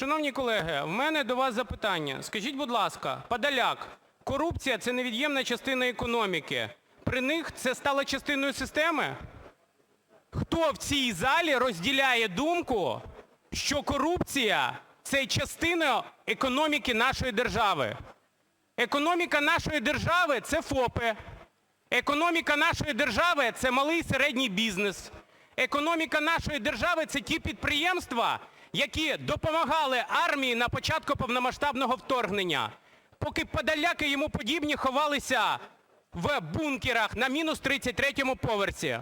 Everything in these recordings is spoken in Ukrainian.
Шановні колеги, в мене до вас запитання. Скажіть, будь ласка, Подоляк, корупція – це невід'ємна частина економіки. При них це стало частиною системи? Хто в цій залі розділяє думку, що корупція – це частина економіки нашої держави? Економіка нашої держави – це ФОПи. Економіка нашої держави – це малий і середній бізнес. Економіка нашої держави – це ті підприємства, які допомагали армії на початку повномасштабного вторгнення, поки Подоляк і йому подібні ховалися в бункерах на мінус 33-му поверсі.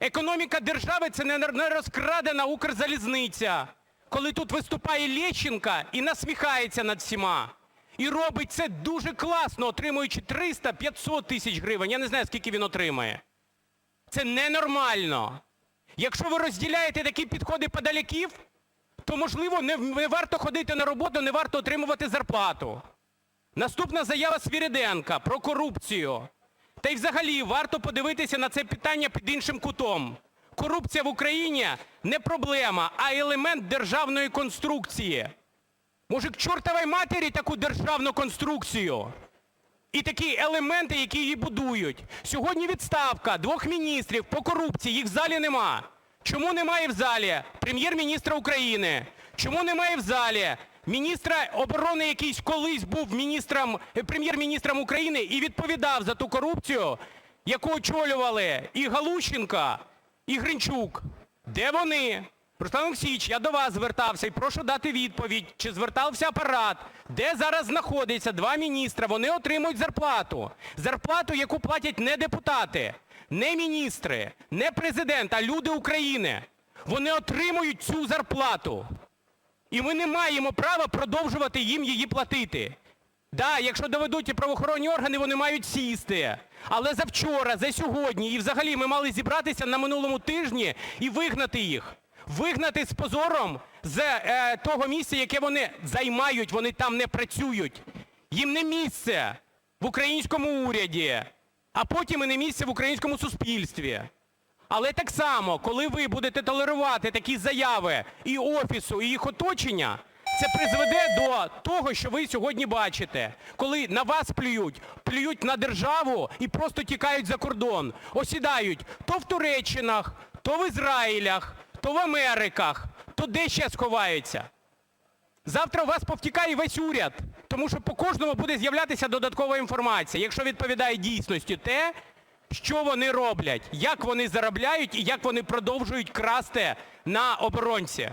Економіка держави – це не розкрадена Укрзалізниця, коли тут виступає Лещенко і насміхається над всіма. І робить це дуже класно, отримуючи 300-500 тисяч гривень. Я не знаю, скільки він отримає. Це ненормально. Якщо ви розділяєте такі підходи подаляків, то, можливо, не, варто ходити на роботу, не варто отримувати зарплату. Наступна заява Свириденка про корупцію. Та й взагалі варто подивитися на це питання під іншим кутом. Корупція в Україні не проблема, а елемент державної конструкції. Може, к чортовій матері таку державну конструкцію? І такі елементи, які її будують. Сьогодні відставка двох міністрів по корупції, їх в залі нема. Чому немає в залі Прем'єр-міністра України? Чому немає в залі міністра оборони, який колись був міністром, Прем'єр-міністром України і відповідав за ту корупцію, яку очолювали і Галущенко, і Гринчук? Де вони? Руслан Олексійович, я до вас звертався і прошу дати відповідь, чи звертався апарат, де зараз знаходяться два міністри, вони отримують зарплату. Зарплату, яку платять не депутати, не міністри, не Президент, а люди України. Вони отримують цю зарплату. І ми не маємо права продовжувати їм її платити. Да, якщо доведуть і правоохоронні органи, вони мають сісти. Але за вчора, за сьогодні і взагалі ми мали зібратися на минулому тижні і вигнати їх. Вигнати з позором з е, того місця, яке вони займають, вони там не працюють. Їм не місце в українському уряді, а потім і не місце в українському суспільстві. Але так само, коли ви будете толерувати такі заяви і Офісу, і їх оточення, це призведе до того, що ви сьогодні бачите, коли на вас плюють, плюють на державу і просто тікають за кордон, осідають то в Туреччинах, то в Ізраїлях, то в Америках, то де ще сховаються. Завтра у вас повтікає весь уряд, тому що по кожному буде з'являтися додаткова інформація, якщо відповідає дійсності те, що вони роблять, як вони заробляють і як вони продовжують красти на оборонці.